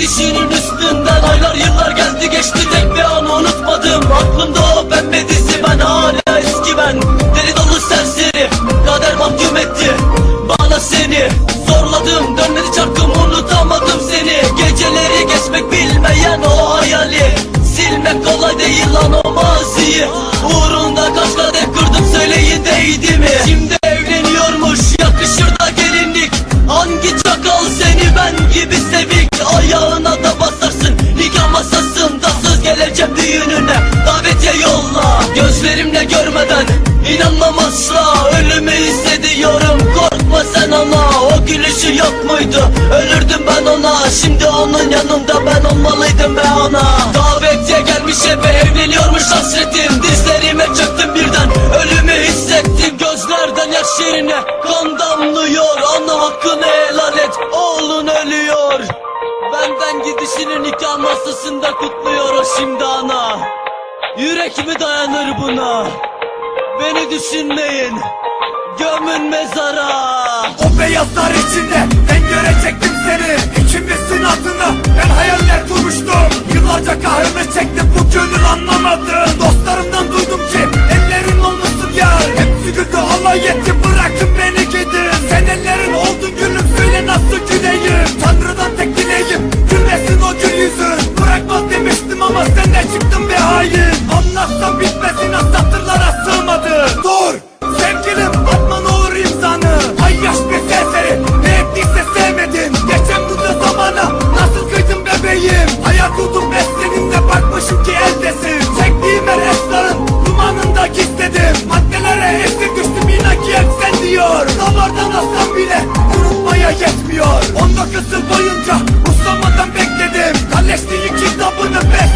Dişinin üstünden aylar yıllar geldi geçti Tek bir an unutmadım. Aklımda o pembe dizi Ben hala eski ben. Deli dolu serseri Kader mahkum etti bana seni. Zorladım dönmedi çarkım unutamadım seni. Geceleri geçmek bilmeyen o hayali. Silmek kolay değil lan o maziyi. Uğrunda kaç kadeh kırdım söyleyi değdim. Düğününe Davetiye yolla. Gözlerimle görmeden inanmam asla. Ölümü hissediyorum korkma sen ama. O gülüşü yok muydu? Ölürdüm ben ona. Şimdi onun yanında ben olmalıydım be ana Davetiye gelmiş eve evleniyormuş hasretim. Dizlerime çöktüm birden. Ölümü hissettim. Gözlerden yaş yerine kan damlıyor. Ana hakkını helal et. Oğlun ölüyor. Benden gidişini nikah masasında kutluyor o şimdi. ana Yürek mi dayanır buna. Beni düşünmeyin. Gömün mezara. O beyazlar içinde ben görecektim seni. İkimizin adını ben hayaller kurmuştum. Yıllarca kahrını çektim bu gönül anlamadı. Dostlarımdan duydum Anlatsam bitmesin az satırlara sığmadı. Dur sevgilim atma olur imzanı. Ay yaş bir serseri ne ettiyse sevmedim. Geçen bunca zamana nasıl kıydın bebeğim? Hayal kurdum beslenimde bakmışım ki eldesin. Çektiğim her esrarın dumanında gizledim. Maddelere esir düştüm inan ki hep diyor. Damardan aslan bile unutmaya yetmiyor. 19 yıl boyunca uslamadan bekledim. Kalleşliğin kitabını ben